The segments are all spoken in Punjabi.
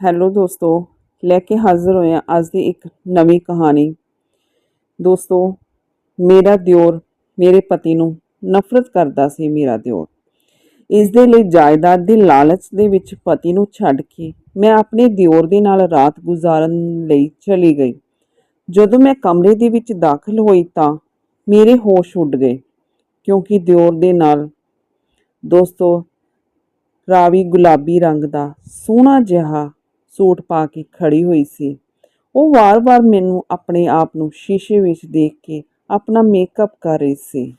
ਹੈਲੋ ਦੋਸਤੋ, ਲੈ ਕੇ ਹਾਜ਼ਰ ਹੋਇਆ ਅੱਜ ਦੀ ਇੱਕ ਨਵੀਂ ਕਹਾਣੀ। ਦੋਸਤੋ, ਮੇਰਾ ਦਿਓਰ ਮੇਰੇ ਪਤੀ ਨੂੰ ਨਫ਼ਰਤ ਕਰਦਾ ਸੀ ਮੇਰਾ ਦਿਓਰ। ਇਸ ਦੇ ਲਈ ਜਾਇਦਾਦ ਦੀ ਲਾਲਚ ਦੇ ਵਿੱਚ ਪਤੀ ਨੂੰ ਛੱਡ ਕੇ ਮੈਂ ਆਪਣੇ ਦਿਓਰ ਦੇ ਨਾਲ ਰਾਤ ਗੁਜ਼ਾਰਨ ਲਈ ਚਲੀ ਗਈ। ਜਦੋਂ ਮੈਂ ਕਮਰੇ ਦੇ ਵਿੱਚ ਦਾਖਲ ਹੋਈ ਤਾਂ ਮੇਰੇ ਹੋਸ਼ ਉੱਡ ਗਏ, ਕਿਉਂਕਿ ਦਿਓਰ ਦੇ ਨਾਲ ਦੋਸਤੋ, ਰਾਵੀ ਗੁਲਾਬੀ ਰੰਗ ਦਾ ਸੋਹਣਾ ਜਿਹਾ ਸੂਟ ਪਾ ਕੇ ਖੜੀ ਹੋਈ ਸੀ। ਉਹ ਵਾਰ-ਵਾਰ ਮੈਨੂੰ ਆਪਣੇ ਆਪ ਨੂੰ ਸ਼ੀਸ਼ੇ ਵਿੱਚ ਦੇਖ ਕੇ ਆਪਣਾ ਮੇਕਅਪ ਕਰ ਰਹੀ ਸੀ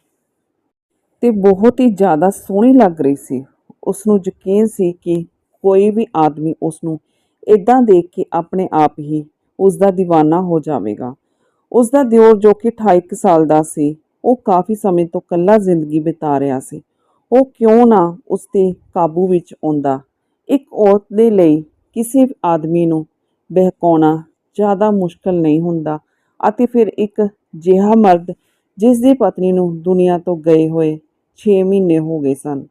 ਤੇ ਬਹੁਤ ਹੀ ਜ਼ਿਆਦਾ ਸੋਹਣੀ ਲੱਗ ਰਹੀ ਸੀ। ਉਸ ਨੂੰ ਯਕੀਨ ਸੀ ਕਿ ਕੋਈ ਵੀ ਆਦਮੀ ਉਸ ਨੂੰ ਇਦਾਂ ਦੇਖ ਕੇ ਆਪਣੇ ਆਪ ਹੀ ਉਸ ਦਾ دیਵਾਨਾ ਹੋ ਜਾਵੇਗਾ। ਉਸ ਦਾ ਦਿਓਰ ਜੋ ਕਿ 28 ਕੁ ਸਾਲ ਦਾ ਸੀ, ਉਹ ਕਾਫੀ ਸਮੇਂ ਤੋਂ ਇਕੱਲਾ ਜ਼ਿੰਦਗੀ ਬਿਤਾ ਰਿਹਾ ਸੀ। ਉਹ ਕਿਉਂ ਨਾ ਉਸ ਤੇ ਕਾਬੂ ਵਿੱਚ ਆਉਂਦਾ। ਇੱਕ ਔਰਤ ਦੇ ਲਈ ਕਿਸੇ ਆਦਮੀ ਨੂੰ ਬਹਿਕਾਉਣਾ ਜ਼ਿਆਦਾ ਮੁਸ਼ਕਲ ਨਹੀਂ ਹੁੰਦਾ ਅਤੇ ਫਿਰ ਇੱਕ ਜਿਹਾ ਮਰਦ ਜਿਸ ਦੀ ਪਤਨੀ ਨੂੰ ਦੁਨੀਆ ਤੋਂ ਗਏ ਹੋਏ 6 ਮਹੀਨੇ ਹੋ ਗਏ ਸਨ।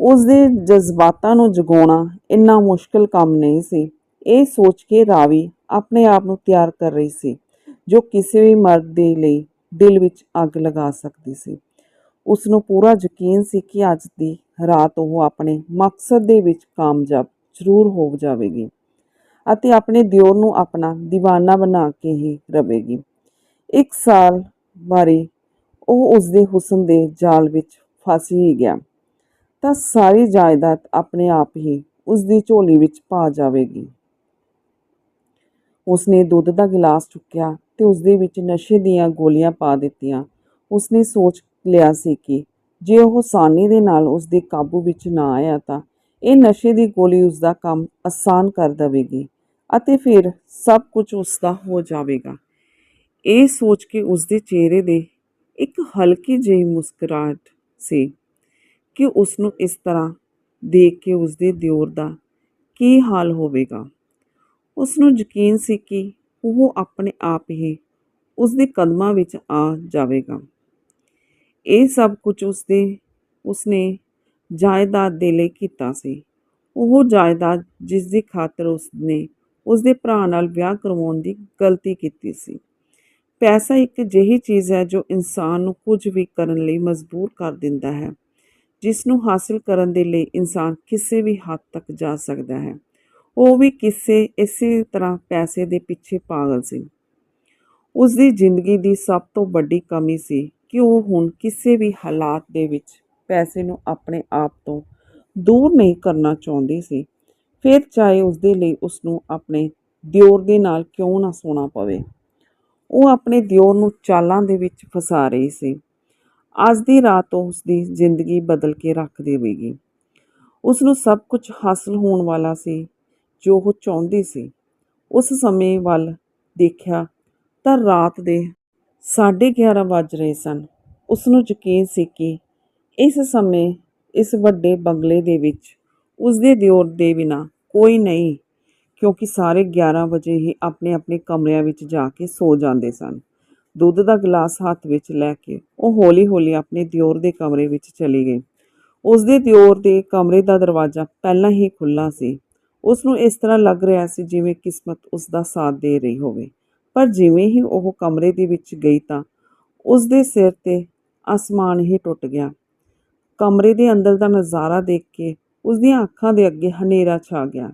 ਉਸ ਦੇ ਜਜ਼ਬਾਤਾਂ ਨੂੰ ਜਗਾਉਣਾ ਇੰਨਾ ਮੁਸ਼ਕਲ ਕੰਮ ਨਹੀਂ ਸੀ। ਇਹ ਸੋਚ ਕੇ ਰਾਵੀ ਆਪਣੇ ਆਪ ਨੂੰ ਤਿਆਰ ਕਰ ਰਹੀ ਸੀ, ਜੋ ਕਿਸੇ ਵੀ ਮਰਦ ਦੇ ਲਈ ਦਿਲ ਵਿੱਚ ਅੱਗ ਲਗਾ ਸਕਦੀ ਸੀ। ਉਸ ਨੂੰ ਪੂਰਾ ਯਕੀਨ ਸੀ ਕਿ ਅੱਜ ਦੀ ਰਾਤ ਉਹ ਆਪਣੇ ਮਕਸਦ ਦੇ ਵਿੱਚ ਕਾਮਯਾਬ ਜ਼ਰੂਰ ਹੋ ਜਾਵੇਗੀ ਅਤੇ ਆਪਣੇ ਦਿਓਰ ਨੂੰ ਆਪਣਾ دیਵਾਨਾ ਬਣਾ ਕੇ ਹੀ ਰਵੇਗੀ। ਇੱਕ ਸਾਲ ਬਾਰੇ ਉਹ ਉਸ ਦੇ ਹੁਸਨ ਦੇ ਜਾਲ ਵਿੱਚ ਫਸ ਹੀ ਗਿਆ। ਤਾਂ ਸਾਰੀ ਜਾਇਦਾਦ ਆਪਣੇ ਆਪ ਹੀ ਉਸ ਦੀ ਝੋਲੀ ਵਿੱਚ ਪਾ ਜਾਵੇਗੀ। ਉਸਨੇ ਦੁੱਧ ਦਾ ਗਿਲਾਸ ਚੁੱਕਿਆ ਤੇ ਉਸ ਦੇ ਵਿੱਚ ਨਸ਼ੇ ਦੀਆਂ ਗੋਲੀਆਂ ਪਾ ਦਿੱਤੀਆਂ। ਉਸਨੇ ਸੋਚ ਲਿਆ ਸੀ ਕਿ ਜੇ ਉਹ ਆਸਾਨੀ ਦੇ ਨਾਲ ਉਸ ਦੇ ਕਾਬੂ ਵਿੱਚ ਨਾ ਆਇਆ ਤਾਂ ਇਹ ਨਸ਼ੇ ਦੀ ਗੋਲੀ ਉਸ ਦਾ ਕੰਮ ਆਸਾਨ ਕਰ ਦੇਵੇਗੀ ਅਤੇ ਫਿਰ ਸਭ ਕੁਝ ਉਸ ਦਾ ਹੋ ਜਾਵੇਗਾ। ਇਹ ਸੋਚ ਕੇ ਉਸ ਦੇ ਚਿਹਰੇ ਦੇ ਇੱਕ ਹਲਕੀ ਜਿਹੀ ਮੁਸਕਰਾਹਟ ਸੀ ਕਿ ਉਸ ਨੂੰ ਇਸ ਤਰ੍ਹਾਂ ਦੇਖ ਕੇ ਉਸ ਦੇ ਦਿਓਰ ਦਾ ਕੀ ਹਾਲ ਹੋਵੇਗਾ। ਉਸ ਨੂੰ ਯਕੀਨ ਸੀ ਕਿ ਉਹ ਆਪਣੇ ਆਪ ਹੀ ਉਸ ਦੇ ਕਦਮਾਂ ਵਿੱਚ ਆ ਜਾਵੇਗਾ। ਇਹ ਸਭ ਕੁਝ ਉਸ ਦੇ ਉਸਨੇ ਜਾਇਦਾਦ ਦੇ ਲਈ ਕੀਤਾ ਸੀ। ਉਹ ਜਾਇਦਾਦ ਜਿਸ ਦੀ ਖਾਤਰ ਉਸਨੇ ਉਸ ਦੇ ਭਰਾ ਨਾਲ ਵਿਆਹ ਕਰਵਾਉਣ ਦੀ ਗਲਤੀ ਕੀਤੀ ਸੀ। ਪੈਸਾ ਇੱਕ ਅਜਿਹੀ ਚੀਜ਼ ਹੈ ਜੋ ਇਨਸਾਨ ਨੂੰ ਕੁਝ ਵੀ ਕਰਨ ਲਈ ਮਜਬੂਰ ਕਰ ਦਿੰਦਾ ਹੈ ਜਿਸ ਨੂੰ ਹਾਸਲ ਕਰਨ ਦੇ ਲਈ ਇਨਸਾਨ ਕਿਸੇ ਵੀ ਹੱਦ ਤੱਕ ਜਾ ਸਕਦਾ ਹੈ। ਉਹ ਵੀ ਕਿਸੇ ਇਸੇ ਤਰ੍ਹਾਂ ਪੈਸੇ ਦੇ ਪਿੱਛੇ ਪਾਗਲ ਸੀ। ਉਸ ਦੀ ਜ਼ਿੰਦਗੀ ਦੀ ਸਭ ਤੋਂ ਵੱਡੀ ਕਮੀ ਸੀ ਕਿ ਉਹ ਹੁਣ ਕਿਸੇ ਵੀ ਹਾਲਾਤ ਦੇ ਵਿੱਚ ਪੈਸੇ ਨੂੰ ਆਪਣੇ ਆਪ ਤੋਂ ਦੂਰ ਨਹੀਂ ਕਰਨਾ ਚਾਹੁੰਦੀ ਸੀ। ਫਿਰ ਚਾਹੇ ਉਸ ਦੇ ਲਈ ਉਸ ਨੂੰ ਆਪਣੇ ਦਿਓਰ ਦੇ ਨਾਲ ਕਿਉਂ ਨਾ ਸੋਣਾ ਪਵੇ। ਉਹ ਆਪਣੇ ਦਿਓਰ ਨੂੰ ਚਾਲਾਂ ਦੇ ਵਿੱਚ ਫਸਾ ਰਹੀ ਸੀ। ਅੱਜ ਦੀ ਰਾਤ ਉਹ ਉਸ ਦੀ ਜ਼ਿੰਦਗੀ ਬਦਲ ਕੇ ਰੱਖ ਦੇਵੇਗੀ। ਉਸ ਨੂੰ ਸਭ ਕੁਝ ਹਾਸਲ ਹੋਣ ਵਾਲਾ ਸੀ, ਜੋ ਉਹ ਚਾਹੁੰਦੀ ਸੀ। ਉਸ ਸਮੇਂ ਵੱਲ ਦੇਖਿਆ ਤਾਂ ਰਾਤ ਦੇ 11:30 ਵੱਜ ਰਹੇ ਸਨ। ਉਸ ਨੂੰ ਯਕੀਨ ਸੀ ਕਿ ਇਸ ਸਮੇਂ ਇਸ ਵੱਡੇ ਬੰਗਲੇ ਦੇ ਵਿੱਚ ਉਸਦੇ ਦਿਓਰ ਦੇ ਬਿਨਾ ਕੋਈ ਨਹੀਂ, ਕਿਉਂਕਿ ਸਾਰੇ 11 ਵਜੇ ਹੀ ਆਪਣੇ ਆਪਣੇ ਕਮਰਿਆਂ ਵਿੱਚ ਜਾ ਕੇ ਸੋ ਜਾਂਦੇ ਸਨ। ਦੁੱਧ ਦਾ ਗਲਾਸ ਹੱਥ ਵਿੱਚ ਲੈ ਕੇ ਉਹ ਹੌਲੀ-ਹੌਲੀ ਆਪਣੇ ਦਿਓਰ ਦੇ ਕਮਰੇ ਵਿੱਚ ਚਲੀ ਗਈ। ਉਸਦੇ ਦਿਓਰ ਦੇ ਕਮਰੇ ਦਾ ਦਰਵਾਜ਼ਾ ਪਹਿਲਾਂ ਹੀ ਖੁੱਲਾ ਸੀ। ਉਸ ਨੂੰ ਇਸ ਤਰ੍ਹਾਂ ਲੱਗ ਰਿਹਾ ਸੀ ਜਿਵੇਂ ਕਿਸਮਤ ਉਸ ਦਾ ਸਾਥ ਦੇ ਰਹੀ ਹੋਵੇ। ਪਰ ਜਿਵੇਂ ਹੀ ਉਹ ਕਮਰੇ ਦੇ ਵਿੱਚ ਗਈ ਤਾਂ ਉਸ ਦੇ ਸਿਰ ਤੇ ਅਸਮਾਨ ਹੀ ਟੁੱਟ ਗਿਆ। ਕਮਰੇ ਦੇ ਅੰਦਰ ਦਾ ਨਜ਼ਾਰਾ ਦੇਖ ਕੇ ਉਸ ਦੀਆਂ ਅੱਖਾਂ ਦੇ ਅੱਗੇ ਹਨੇਰਾ ਛਾ ਗਿਆ,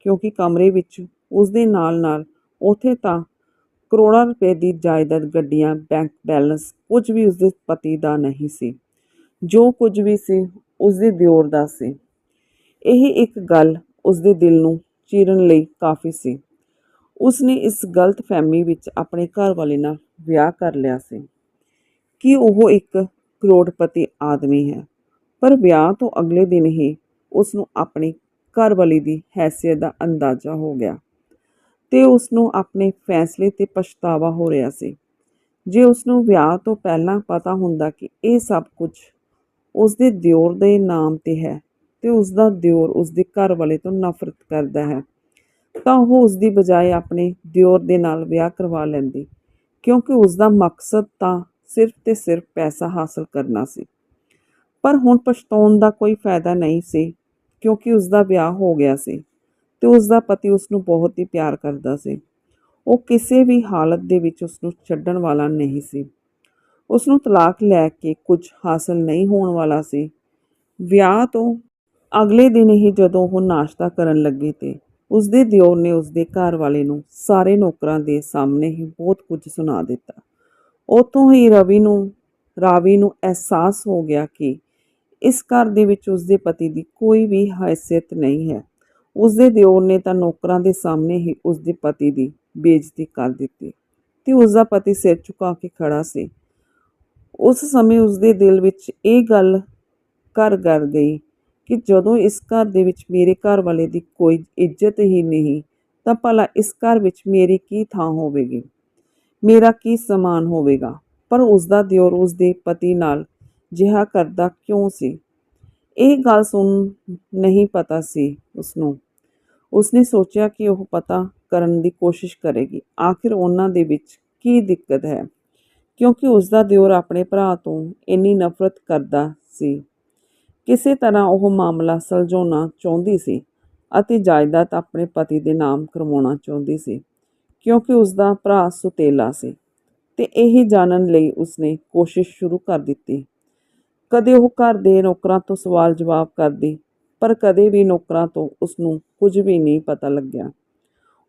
ਕਿਉਂਕਿ ਕਮਰੇ ਵਿੱਚ ਉਸ ਦੇ ਨਾਲ-ਨਾਲ ਉਥੇ ਤਾਂ ਕਰੋੜਾਂ ਰੁਪਏ ਦੀ ਜਾਇਦਾਦ ਗੱਡੀਆਂ, ਬੈਂਕ ਬੈਲੈਂਸ ਕੁਝ ਵੀ ਉਸ ਦੇ ਪਤੀ ਦਾ ਨਹੀਂ ਸੀ, ਜੋ ਕੁਝ ਵੀ ਸੀ ਉਸ ਦੇ ਦਿਓਰ ਦਾ ਸੀ। ਇਹ ਇੱਕ ਗੱਲ ਉਸ ਦੇ ਦਿਲ ਨੂੰ ਚੀਰਨ ਲਈ ਕਾਫੀ ਸੀ। ਉਸ ਨੇ ਇਸ ਗਲਤ ਫਹਿਮੀ ਵਿੱਚ ਆਪਣੇ ਘਰ ਵਾਲੇ ਨਾਲ ਵਿਆਹ ਕਰ ਲਿਆ ਸੀ। ਕਿ ਉਹ ਇੱਕ ਕਰੋੜਪਤੀ ਆਦਮੀ ਹੈ? ਪਰ ਵਿਆਹ ਤੋਂ ਅਗਲੇ ਦਿਨ ਹੀ ਉਸ ਨੂੰ ਆਪਣੀ ਘਰਵਾਲੀ ਦੀ ਹੈਸੀਅਤ ਦਾ ਅੰਦਾਜ਼ਾ ਹੋ ਗਿਆ ਤੇ ਉਸ ਨੂੰ ਆਪਣੇ ਫੈਸਲੇ ਤੇ ਪਛਤਾਵਾ ਹੋ ਰਿਹਾ ਸੀ। ਜੇ ਉਸ ਨੂੰ ਵਿਆਹ ਤੋਂ ਪਹਿਲਾਂ ਪਤਾ ਹੁੰਦਾ ਕਿ ਇਹ ਸਭ ਕੁਝ ਉਸ ਦੇ ਦਿਓਰ ਦੇ ਨਾਮ ਤੇ ਹੈ ਤੇ ਉਸ ਦਾ ਦਿਓਰ ਉਸ ਦੇ ਘਰ ਵਾਲੇ ਤੋਂ ਨਫ਼ਰਤ ਕਰਦਾ ਹੈ, ਤਾਂ ਉਹ ਉਸ ਦੀ ਬਜਾਏ ਆਪਣੇ ਦਿਓਰ ਦੇ ਨਾਲ ਵਿਆਹ ਕਰਵਾ ਲੈਂਦੀ ਕਿਉਂਕਿ ਉਸ ਦਾ ਮਕਸਦ ਤਾਂ ਸਿਰਫ ਤੇ ਸਿਰਫ ਪੈਸਾ ਹਾਸਲ ਕਰਨਾ ਸੀ। ਪਰ ਹੁਣ ਪਛਤਾਉਣ ਦਾ ਕੋਈ ਫਾਇਦਾ ਨਹੀਂ ਸੀ, ਕਿਉਂਕਿ ਉਸ ਦਾ ਵਿਆਹ ਹੋ ਗਿਆ ਸੀ ਤੇ ਉਸ ਦਾ ਪਤੀ ਉਸ ਨੂੰ ਬਹੁਤ ਹੀ ਪਿਆਰ ਕਰਦਾ ਸੀ। ਉਹ ਕਿਸੇ ਵੀ ਹਾਲਤ ਦੇ ਵਿੱਚ ਉਸ ਨੂੰ ਛੱਡਣ ਵਾਲਾ ਨਹੀਂ ਸੀ। ਉਸ ਨੂੰ ਤਲਾਕ ਲੈ ਕੇ ਕੁਝ ਹਾਸਲ ਨਹੀਂ ਹੋਣ ਵਾਲਾ ਸੀ। ਵਿਆਹ ਤੋਂ ਅਗਲੇ ਦਿਨ ਹੀ ਜਦੋਂ ਉਹ ਨਾਸ਼ਤਾ ਕਰਨ ਲੱਗੀ ਤੇ ਉਸ ਦੇ ਦਿਓਰ ਨੇ ਉਸ ਦੇ ਘਰ ਵਾਲੇ ਨੂੰ ਸਾਰੇ ਨੌਕਰਾਂ ਦੇ ਸਾਹਮਣੇ ਹੀ ਬਹੁਤ ਕੁਝ ਸੁਣਾ ਦਿੱਤਾ। ਉਤੋਂ ਹੀ ਰਵੀ ਨੂੰ, ਰਾਵੀ ਨੂੰ ਅਹਿਸਾਸ ਹੋ ਗਿਆ ਕਿ ਇਸ ਘਰ ਦੇ ਵਿੱਚ ਉਸਦੇ ਪਤੀ ਦੀ ਕੋਈ ਵੀ ਹੈਸੀਅਤ ਨਹੀਂ ਹੈ। ਉਸਦੇ ਦਿਓਰ ਨੇ ਤਾਂ ਨੌਕਰਾਂ ਦੇ ਸਾਹਮਣੇ ਹੀ ਉਸਦੇ ਪਤੀ ਦੀ ਬੇਇੱਜ਼ਤੀ ਕਰ ਦਿੱਤੀ ਤੇ ਉਸਦਾ ਪਤੀ ਸਿਰ ਝੁਕਾ ਕੇ ਖੜਾ ਸੀ। ਉਸ ਸਮੇਂ ਉਸਦੇ ਦਿਲ ਵਿੱਚ ਇਹ ਗੱਲ ਘਰ ਕਰ ਗਈ ਕਿ ਜਦੋਂ ਇਸ ਘਰ ਦੇ ਵਿੱਚ ਮੇਰੇ ਘਰ ਵਾਲੇ ਦੀ ਕੋਈ ਇੱਜ਼ਤ ਹੀ ਨਹੀਂ, ਤਾਂ ਭਲਾ ਇਸ ਘਰ ਵਿੱਚ ਮੇਰੀ ਕੀ ਥਾਂ ਹੋਵੇਗੀ? ਮੇਰਾ ਕੀ ਸਮਾਨ ਹੋਵੇਗਾ? ਪਰ ਉਸ ਦਾ ਦਿਓਰ ਉਸ ਦੇ ਪਤੀ ਨਾਲ ਜਿਹਾ ਕਰਦਾ ਕਿਉਂ ਸੀ? ਇਹ ਗੱਲ ਸੁਣ ਨਹੀਂ ਪਤਾ ਸੀ ਉਸ ਨੂੰ ਉਸਨੇ ਸੋਚਿਆ ਕਿ ਉਹ ਪਤਾ ਕਰਨ ਦੀ ਕੋਸ਼ਿਸ਼ ਕਰੇਗੀ। ਆਖਿਰ ਉਹਨਾਂ ਦੇ ਵਿੱਚ ਕੀ ਦਿੱਕਤ ਹੈ? ਕਿਉਂਕਿ ਉਸ ਦਾ ਦਿਓਰ ਆਪਣੇ ਭਰਾ ਤੋਂ ਇੰਨੀ ਨਫ਼ਰਤ ਕਰਦਾ ਸੀ। ਕਿਸੇ ਤਰ੍ਹਾਂ ਉਹ ਮਾਮਲਾ ਸੁਲਝਾਉਣਾ ਚਾਹੁੰਦੀ ਸੀ ਅਤੇ ਜਾਇਦਾਦ ਆਪਣੇ ਪਤੀ ਦੇ ਨਾਮ ਕਰਵਾਉਣਾ ਚਾਹੁੰਦੀ ਸੀ, ਕਿਉਂਕਿ ਉਸ ਦਾ ਭਰਾ ਸੁਤੇਲਾ ਸੀ। ਤੇ ਇਹ ਜਾਣਨ ਲਈ ਉਸਨੇ ਕੋਸ਼ਿਸ਼ ਸ਼ੁਰੂ ਕਰ ਦਿੱਤੀ। ਕਦੇ ਉਹ ਘਰ ਦੇ ਨੌਕਰਾਂ ਤੋਂ ਸਵਾਲ ਜਵਾਬ ਕਰਦੀ, ਪਰ ਕਦੇ ਵੀ ਨੌਕਰਾਂ ਤੋਂ ਉਸ ਨੂੰ ਕੁਝ ਵੀ ਨਹੀਂ ਪਤਾ ਲੱਗਿਆ।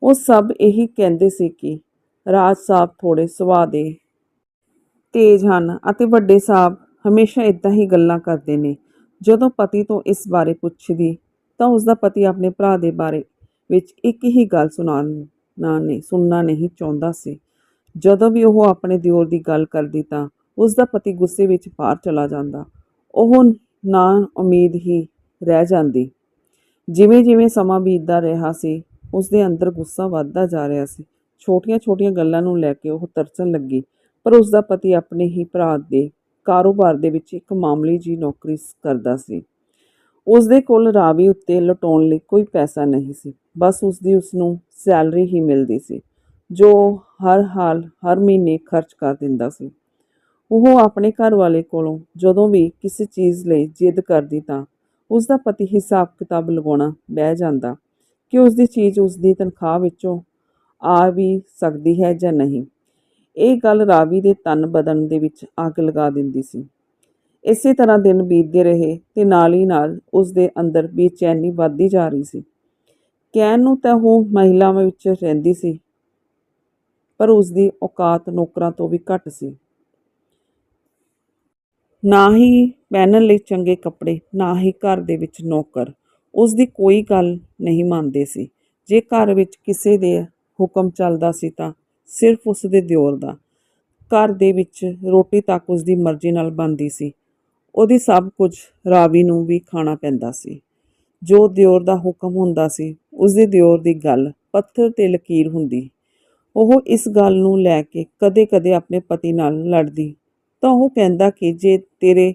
ਉਹ ਸਭ ਇਹੀ ਕਹਿੰਦੇ ਸੀ ਕਿ ਰਾਜ ਸਾਹਿਬ ਥੋੜੇ ਸੁਭਾਅ ਦੇ ਤੇਜ਼ ਹਨ ਅਤੇ ਵੱਡੇ ਸਾਹਿਬ ਹਮੇਸ਼ਾ ਇਦਾਂ ਹੀ ਗੱਲਾਂ ਕਰਦੇ ਨੇ। ਜਦੋਂ ਪਤੀ ਤੋਂ ਇਸ ਬਾਰੇ ਪੁੱਛਦੀ, ਤਾਂ ਉਸ ਦਾ ਪਤੀ ਆਪਣੇ ਭਰਾ ਦੇ ਬਾਰੇ ਵਿੱਚ ਇੱਕ ਹੀ ਗੱਲ ਸੁਣਾਉਣਾ ਨਹੀਂ, ਸੁਣਨਾ ਨਹੀਂ ਚਾਹੁੰਦਾ ਸੀ। ਜਦੋਂ ਵੀ ਉਹ ਆਪਣੇ ਦਿਓਰ ਦੀ ਗੱਲ ਕਰਦੀ ਤਾਂ ਉਸ ਦਾ ਪਤੀ ਗੁੱਸੇ ਵਿੱਚ ਬਾਹਰ ਚਲਾ ਜਾਂਦਾ। ਉਹ ਨਾ ਉਮੀਦ ਹੀ ਰਹਿ ਜਾਂਦੀ। ਜਿਵੇਂ ਜਿਵੇਂ ਸਮਾਂ ਬੀਤਦਾ ਰਿਹਾ ਸੀ ਉਸ ਦੇ ਅੰਦਰ ਗੁੱਸਾ ਵੱਧਦਾ ਜਾ ਰਿਹਾ ਸੀ। ਛੋਟੀਆਂ-ਛੋਟੀਆਂ ਗੱਲਾਂ ਨੂੰ ਲੈ ਕੇ ਉਹ ਤਰਸਣ ਲੱਗੀ, ਪਰ ਉਸ ਦਾ ਪਤੀ ਆਪਣੇ ਹੀ ਭਰਾ ਦੇ ਕਾਰੋਬਾਰ ਦੇ ਵਿੱਚ ਇੱਕ ਮਾਮੂਲੀ ਜੀ ਨੌਕਰੀ ਕਰਦਾ ਸੀ। ਉਸ ਦੇ ਕੋਲ ਰਾਵੀ ਉੱਤੇ ਲਟਾਉਣ ਲਈ ਕੋਈ ਪੈਸਾ ਨਹੀਂ ਸੀ, ਬਸ ਉਸ ਦੀ ਉਸ ਨੂੰ ਸੈਲਰੀ ਹੀ ਮਿਲਦੀ ਸੀ, ਜੋ ਹਰ ਹਾਲ ਹਰ ਮਹੀਨੇ ਖਰਚ ਕਰ ਦਿੰਦਾ ਸੀ। ਉਹ ਆਪਣੇ ਘਰ ਵਾਲੇ ਕੋਲੋਂ ਜਦੋਂ ਵੀ ਕਿਸੇ ਚੀਜ਼ ਲਈ ਜਿੱਦ ਕਰਦੀ ਤਾਂ ਉਸ ਦਾ ਪਤੀ ਹਿਸਾਬ ਕਿਤਾਬ ਲਗਾਉਣਾ ਬਹਿ ਜਾਂਦਾ ਕਿ ਉਸ ਦੀ ਚੀਜ਼ ਉਸ ਦੀ ਤਨਖਾਹ ਵਿੱਚੋਂ ਆ ਵੀ ਸਕਦੀ ਹੈ ਜਾਂ ਨਹੀਂ। ਇਹ ਗੱਲ ਰਾਵੀ ਦੇ ਤਨ ਬਦਨ ਦੇ ਵਿੱਚ ਅੱਗ ਲਗਾ ਦਿੰਦੀ ਸੀ। ਇਸੇ ਤਰ੍ਹਾਂ ਦਿਨ ਬੀਤਦੇ ਰਹੇ ਤੇ ਨਾਲ ਹੀ ਨਾਲ ਉਸ ਦੇ ਅੰਦਰ ਬੇਚੈਨੀ ਵੱਧਦੀ ਜਾ ਰਹੀ ਸੀ। ਕਹਿਣ ਨੂੰ ਤਾਂ ਉਹ ਮਹਿਲਾਵਾਂ ਵਿੱਚ ਰਹਿੰਦੀ ਸੀ, ਪਰ ਉਸ ਦੀ ਔਕਾਤ ਨੌਕਰਾਂ ਤੋਂ ਵੀ ਘੱਟ ਸੀ। ਨਾ ਹੀ ਪਹਿਨਣ ਲਈ ਚੰਗੇ ਕੱਪੜੇ, ਨਾ ਹੀ ਘਰ ਦੇ ਵਿੱਚ ਨੌਕਰ। ਉਸ ਦੀ ਕੋਈ ਗੱਲ ਨਹੀਂ ਮੰਨਦੇ ਸੀ। ਜੇ ਘਰ ਵਿੱਚ ਕਿਸੇ ਦੇ ਹੁਕਮ ਚੱਲਦਾ ਸੀ ਤਾਂ ਸਿਰਫ ਉਸ ਦੇ ਦਿਓਰ ਦਾ। ਘਰ ਦੇ ਵਿੱਚ ਰੋਟੀ ਤੱਕ ਉਸ ਦੀ ਮਰਜ਼ੀ ਨਾਲ ਬਣਦੀ ਸੀ। ਉਹਦੀ ਸਭ ਕੁਝ ਰਾਵੀ ਨੂੰ ਵੀ ਖਾਣਾ ਪੈਂਦਾ ਸੀ। ਜੋ ਦਿਓਰ ਦਾ ਹੁਕਮ ਹੁੰਦਾ ਸੀ, ਉਸ ਦੇ ਦਿਓਰ ਦੀ ਗੱਲ ਪੱਥਰ ਤੇ ਲਕੀਰ ਹੁੰਦੀ। ਉਹ ਇਸ ਗੱਲ ਨੂੰ ਲੈ ਕੇ ਕਦੇ-ਕਦੇ ਆਪਣੇ ਪਤੀ ਨਾਲ ਲੜਦੀ ਤਾਂ ਉਹ ਕਹਿੰਦਾ ਕਿ ਜੇ ਤੇਰੇ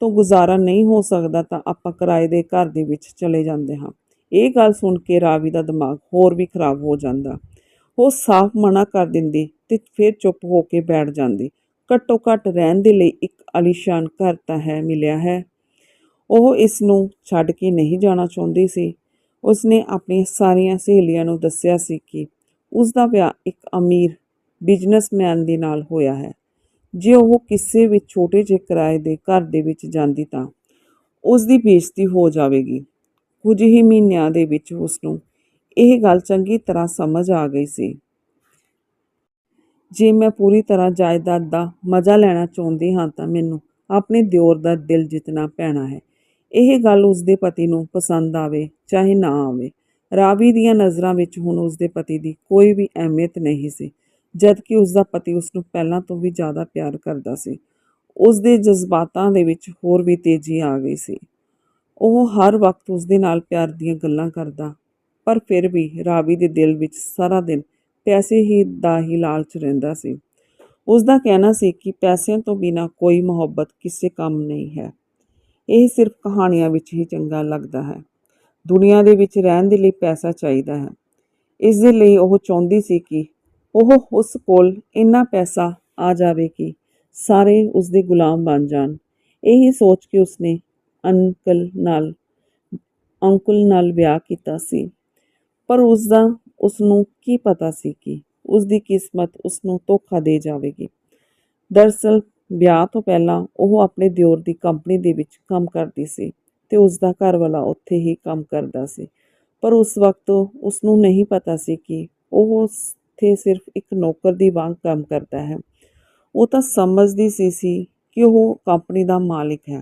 ਤੋਂ ਗੁਜ਼ਾਰਾ ਨਹੀਂ ਹੋ ਸਕਦਾ ਤਾਂ ਆਪਾਂ ਕਿਰਾਏ ਦੇ ਘਰ ਦੇ ਵਿੱਚ ਚਲੇ ਜਾਂਦੇ ਹਾਂ। ਇਹ ਗੱਲ ਸੁਣ ਕੇ ਰਾਵੀ ਦਾ ਦਿਮਾਗ ਹੋਰ ਵੀ ਖਰਾਬ ਹੋ ਜਾਂਦਾ। ਉਹ ਸਾਫ਼ ਮਨਾ ਕਰ ਦਿੰਦੀ ਤੇ ਫਿਰ ਚੁੱਪ ਹੋ ਕੇ ਬੈਠ ਜਾਂਦੀ। ਘੱਟੋ ਘੱਟ ਰਹਿਣ ਦੇ ਲਈ ਇੱਕ ਅਲੀਸ਼ਾਨ ਘਰ ਤਾਂ ਹੈ, ਮਿਲਿਆ ਹੈ। ਉਹ ਇਸ ਨੂੰ ਛੱਡ ਕੇ ਨਹੀਂ ਜਾਣਾ ਚਾਹੁੰਦੀ ਸੀ। ਉਸਨੇ ਆਪਣੀਆਂ ਸਾਰੀਆਂ ਸਹੇਲੀਆਂ ਨੂੰ ਦੱਸਿਆ ਸੀ ਕਿ ਉਸ ਦਾ ਵਿਆਹ ਇੱਕ ਅਮੀਰ ਬਿਜ਼ਨਸਮੈਨ ਦੇ ਨਾਲ ਹੋਇਆ ਹੈ। ਜੇ ਉਹ ਕਿਸੇ ਵੀ ਛੋਟੇ ਜਿਹੇ ਕਿਰਾਏ ਦੇ ਘਰ ਦੇ ਵਿੱਚ ਜਾਂਦੀ ਤਾਂ ਉਸ ਦੀ ਬੇਇੱਜ਼ਤੀ ਹੋ ਜਾਵੇਗੀ। ਕੁਝ ਹੀ ਮਹੀਨਿਆਂ ਦੇ ਵਿੱਚ ਉਸ ਨੂੰ ਇਹ ਗੱਲ ਚੰਗੀ ਤਰ੍ਹਾਂ ਸਮਝ ਆ ਗਈ ਸੀ। ਜੇ ਮੈਂ ਪੂਰੀ ਤਰ੍ਹਾਂ ਜਾਇਦਾਦ ਦਾ ਮਜ਼ਾ ਲੈਣਾ ਚਾਹੁੰਦੀ ਹਾਂ ਤਾਂ ਮੈਨੂੰ ਆਪਣੇ ਦਿਓਰ ਦਾ ਦਿਲ ਜਿੱਤਣਾ ਪੈਣਾ ਹੈ। ਇਹ ਗੱਲ ਉਸ ਦੇ ਪਤੀ ਨੂੰ ਪਸੰਦ ਆਵੇ ਚਾਹੇ ਨਾ ਆਵੇ। ਰਾਵੀ ਦੀਆਂ ਨਜ਼ਰਾਂ ਵਿੱਚ ਹੁਣ ਉਸ ਦੇ ਪਤੀ ਦੀ ਕੋਈ ਵੀ ਅਹਿਮੀਅਤ ਨਹੀਂ ਸੀ। ਜਦ ਕਿ ਉਸ ਦਾ ਪਤੀ ਉਸ ਨੂੰ ਪਹਿਲਾਂ ਤੋਂ ਵੀ ਜ਼ਿਆਦਾ ਪਿਆਰ ਕਰਦਾ ਸੀ। ਉਸ ਦੇ ਜਜ਼ਬਾਤਾਂ ਦੇ ਵਿੱਚ ਹੋਰ ਵੀ ਤੇਜ਼ੀ ਆ ਗਈ ਸੀ। ਉਹ ਹਰ ਵਕਤ ਉਸ ਦੇ ਨਾਲ ਪਿਆਰ ਦੀਆਂ ਗੱਲਾਂ ਕਰਦਾ, ਪਰ ਫਿਰ ਵੀ ਰਾਵੀ ਦੇ ਦਿਲ ਵਿੱਚ ਸਾਰਾ ਦਿਨ ਪੈਸੇ ਹੀ ਦਾ ਹੀ ਲਾਲਚ ਰਹਿੰਦਾ ਸੀ। ਉਸ ਦਾ ਕਹਿਣਾ ਸੀ ਕਿ ਪੈਸਿਆਂ ਤੋਂ ਬਿਨਾ ਕੋਈ ਮੁਹੱਬਤ ਕਿਸੇ ਕੰਮ ਨਹੀਂ ਹੈ। ਇਹ ਸਿਰਫ ਕਹਾਣੀਆਂ ਵਿੱਚ ਹੀ ਚੰਗਾ ਲੱਗਦਾ ਹੈ। ਦੁਨੀਆ ਦੇ ਵਿੱਚ ਰਹਿਣ ਦੇ ਲਈ ਪੈਸਾ ਚਾਹੀਦਾ ਹੈ। ਇਸ ਦੇ ਲਈ ਉਹ ਚਾਹੁੰਦੀ ਸੀ ਕਿ ਉਹ ਉਸ ਕੋਲ ਇੰਨਾ ਪੈਸਾ ਆ ਜਾਵੇ ਕਿ ਸਾਰੇ ਉਸ ਦੇ ਗੁਲਾਮ ਬਣ ਜਾਣ। ਇਹੀ ਸੋਚ ਕੇ ਉਸਨੇ ਅੰਕਲ ਨਾਲ ਅੰਕਲ ਨਾਲ ਵਿਆਹ ਕੀਤਾ ਸੀ। ਪਰ ਉਸ ਦਾ ਉਸ ਨੂੰ ਕੀ ਪਤਾ ਸੀ ਕਿ ਉਸ ਦੀ ਕਿਸਮਤ ਉਸ ਨੂੰ ਧੋਖਾ ਦੇ ਜਾਵੇਗੀ। ਦਰਅਸਲ ਵਿਆਹ ਤੋਂ ਪਹਿਲਾਂ ਉਹ ਆਪਣੇ ਦਿਓਰ ਦੀ ਕੰਪਨੀ ਦੇ ਵਿੱਚ ਕੰਮ ਕਰਦੀ ਸੀ ਤੇ ਉਸ ਦਾ ਘਰ ਵਾਲਾ ਉੱਥੇ ਹੀ ਕੰਮ ਕਰਦਾ ਸੀ। ਪਰ ਉਸ ਵਕਤ ਉਸ ਨੂੰ ਨਹੀਂ ਪਤਾ ਸੀ ਕਿ ਉਹ ਉਸ ਉੱਥੇ ਸਿਰਫ ਇੱਕ ਨੌਕਰ ਦੀ ਵਾਂਗ ਕੰਮ ਕਰਦਾ ਹੈ। ਉਹ ਤਾਂ ਸਮਝਦੀ ਸੀ ਸੀ ਕਿ ਉਹ ਕੰਪਨੀ ਦਾ ਮਾਲਿਕ ਹੈ,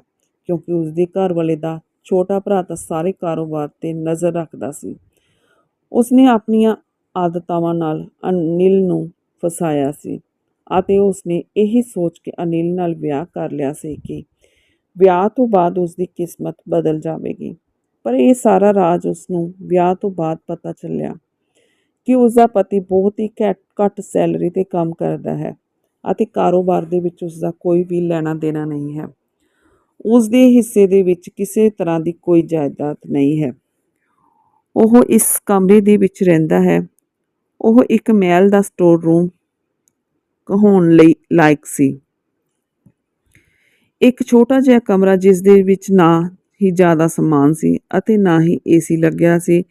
ਕਿਉਂਕਿ ਉਸ ਦੇ ਘਰ ਵਾਲੇ ਦਾ ਛੋਟਾ ਭਰਾ ਤਾਂ ਸਾਰੇ ਕਾਰੋਬਾਰ ਤੇ ਨਜ਼ਰ ਰੱਖਦਾ ਸੀ। ਉਸਨੇ ਆਪਣੀਆਂ ਆਦਤਾਵਾਂ ਨਾਲ ਅਨਿਲ ਨੂੰ ਫਸਾਇਆ ਸੀ ਅਤੇ ਉਸਨੇ ਇਹੀ ਸੋਚ ਕੇ ਅਨਿਲ ਨਾਲ ਵਿਆਹ ਕਰ ਲਿਆ ਸੀ ਕਿ ਵਿਆਹ ਤੋਂ ਬਾਅਦ ਉਸਦੀ ਕਿਸਮਤ ਬਦਲ ਜਾਵੇਗੀ। ਪਰ ਇਹ ਸਾਰਾ ਰਾਜ ਉਸ ਨੂੰ ਵਿਆਹ ਤੋਂ ਬਾਅਦ ਪਤਾ ਚੱਲਿਆ। ਕਿ ਉਸ ਦਾ ਪਤੀ ਬਹੁਤ ਹੀ ਘੱਟ ਘੱਟ ਸੈਲਰੀ ਤੇ ਕੰਮ ਕਰਦਾ ਹੈ ਅਤੇ ਕਾਰੋਬਾਰ ਦੇ ਵਿੱਚ ਉਸ ਦਾ ਕੋਈ ਵੀ ਲੈਣਾ ਦੇਣਾ ਨਹੀਂ ਹੈ। ਉਸ ਦੇ ਹਿੱਸੇ ਦੇ ਵਿੱਚ ਕਿਸੇ ਤਰ੍ਹਾਂ ਦੀ ਕੋਈ ਜਾਇਦਾਦ ਨਹੀਂ ਹੈ। ਉਹ ਇਸ ਕਮਰੇ ਦੇ ਵਿੱਚ ਰਹਿੰਦਾ ਹੈ। ਉਹ ਇੱਕ ਮਹਿਲ ਦਾ ਸਟੋਰ ਰੂਮ ਹੋਣ ਲਈ ਲਾਇਕ ਸੀ। ਇੱਕ ਛੋਟਾ ਜਿਹਾ ਕਮਰਾ ਜਿਸ ਦੇ ਵਿੱਚ ਨਾ ਹੀ ਜ਼ਿਆਦਾ ਸਮਾਨ ਸੀ ਅਤੇ ਨਾ ਹੀ ਏਸੀ ਲੱਗਿਆ ਸੀ।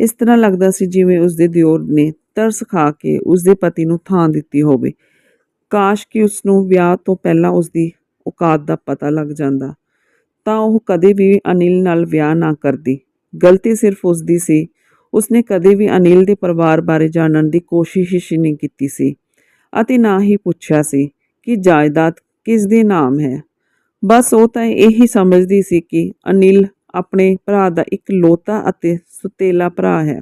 ਇਸ ਤਰ੍ਹਾਂ ਲੱਗਦਾ ਸੀ ਜਿਵੇਂ ਉਸ ਦੇ ਦਿਓਰ ਨੇ ਤਰਸ ਖਾ ਕੇ ਉਸ ਦੇ ਪਤੀ ਨੂੰ ਥਾਂ ਦਿੱਤੀ ਹੋਵੇ। ਕਾਸ਼ ਕਿ ਉਸ ਨੂੰ ਵਿਆਹ ਤੋਂ ਪਹਿਲਾਂ ਉਸ ਦੀ ਔਕਾਤ ਦਾ ਪਤਾ ਲੱਗ ਜਾਂਦਾ। ਤਾਂ ਉਹ ਕਦੇ ਵੀ ਅਨਿਲ ਨਾਲ ਵਿਆਹ ਨਾ ਕਰਦੀ। ਗਲਤੀ ਸਿਰਫ ਉਸ ਦੀ ਸੀ। ਉਸਨੇ ਕਦੇ ਵੀ ਅਨਿਲ ਦੇ ਪਰਿਵਾਰ ਬਾਰੇ ਜਾਣਨ ਦੀ ਕੋਸ਼ਿਸ਼ ਹੀ ਨਹੀਂ ਕੀਤੀ ਸੀ। ਅਤੇ ਨਾ ਹੀ ਪੁੱਛਿਆ ਸੀ ਕਿ ਜਾਇਦਾਦ ਕਿਸ ਦੇ ਨਾਮ ਹੈ। ਬਸ ਉਹ ਤਾਂ ਇਹੀ ਸਮਝਦੀ ਸੀ ਕਿ ਅਨਿਲ ਆਪਣੇ ਭਰਾ ਦਾ ਇੱਕ ਲੋਤਾ ਅਤੇ ਸੁਤੇਲਾ ਭਰਾ ਹੈ।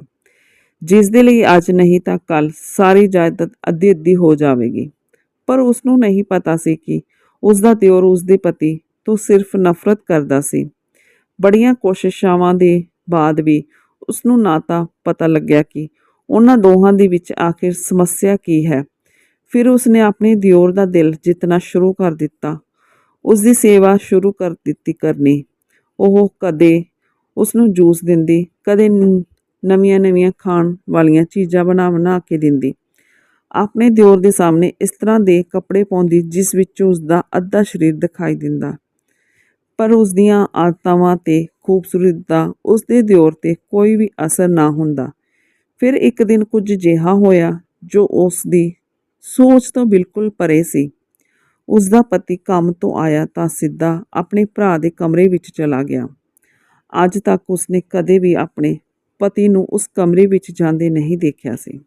ਜਿਸ ਦੇ ਲਈ ਅੱਜ ਨਹੀਂ ਤਾਂ ਕੱਲ ਸਾਰੀ ਜਾਇਦਾਦ ਅੱਧੀ ਅੱਧੀ ਹੋ ਜਾਵੇਗੀ। ਪਰ ਉਸ ਨੂੰ ਨਹੀਂ ਪਤਾ ਸੀ ਕਿ ਉਸ ਦਾ ਦਿਓਰ ਉਸ ਦੇ ਪਤੀ ਤੋਂ ਸਿਰਫ ਨਫ਼ਰਤ ਕਰਦਾ ਸੀ। ਬੜੀਆਂ ਕੋਸ਼ਿਸ਼ਾਂ ਦੇ ਬਾਅਦ ਵੀ ਉਸ ਨੂੰ ਨਾ ਤਾਂ ਪਤਾ ਲੱਗਿਆ ਕਿ ਉਹਨਾਂ ਦੋਹਾਂ ਦੇ ਵਿੱਚ ਆਖਿਰ ਸਮੱਸਿਆ ਕੀ ਹੈ। ਫਿਰ ਉਸਨੇ ਆਪਣੇ ਦਿਓਰ ਦਾ ਦਿਲ ਜਿੱਤਣਾ ਸ਼ੁਰੂ ਕਰ ਦਿੱਤਾ। ਉਸ ਦੀ ਸੇਵਾ ਸ਼ੁਰੂ ਕਰ ਦਿੱਤੀ ਕਰਨੀ। ਉਹ ਕਦੇ ਉਸ ਨੂੰ ਜੂਸ ਦਿੰਦੀ, ਕਦੇ ਨਵੀਆਂ ਨਵੀਆਂ ਖਾਣ ਵਾਲੀਆਂ ਚੀਜ਼ਾਂ ਬਣਾ ਬਣਾ ਕੇ ਦਿੰਦੀ। ਆਪਣੇ ਦਿਓਰ ਦੇ ਸਾਹਮਣੇ ਇਸ ਤਰ੍ਹਾਂ ਦੇ ਕੱਪੜੇ ਪਾਉਂਦੀ ਜਿਸ ਵਿੱਚ ਉਸ ਦਾ ਅੱਧਾ ਸਰੀਰ ਦਿਖਾਈ ਦਿੰਦਾ। ਪਰ ਉਸ ਦੀਆਂ ਆਦਤਾਂ ਤੇ ਖੂਬਸੂਰਤ ਦਾ ਉਸ ਦੇ ਦਿਓਰ ਤੇ ਕੋਈ ਵੀ ਅਸਰ ਨਾ ਹੁੰਦਾ। ਫਿਰ ਇੱਕ ਦਿਨ ਕੁਝ ਜਿਹਾ ਹੋਇਆ ਜੋ ਉਸ ਦੀ ਸੋਚ ਤੋਂ ਬਿਲਕੁਲ ਪਰੇ ਸੀ। ਉਸ ਦਾ ਪਤੀ ਕੰਮ ਤੋਂ ਆਇਆ ਤਾਂ ਸਿੱਧਾ ਆਪਣੇ ਭਰਾ ਦੇ ਕਮਰੇ ਵਿੱਚ ਚਲਾ ਗਿਆ। ਅੱਜ ਤੱਕ ਉਸਨੇ ਕਦੇ ਵੀ ਆਪਣੇ ਪਤੀ ਨੂੰ ਉਸ ਕਮਰੇ ਵਿੱਚ ਜਾਂਦੇ ਨਹੀਂ ਦੇਖਿਆ ਸੀ।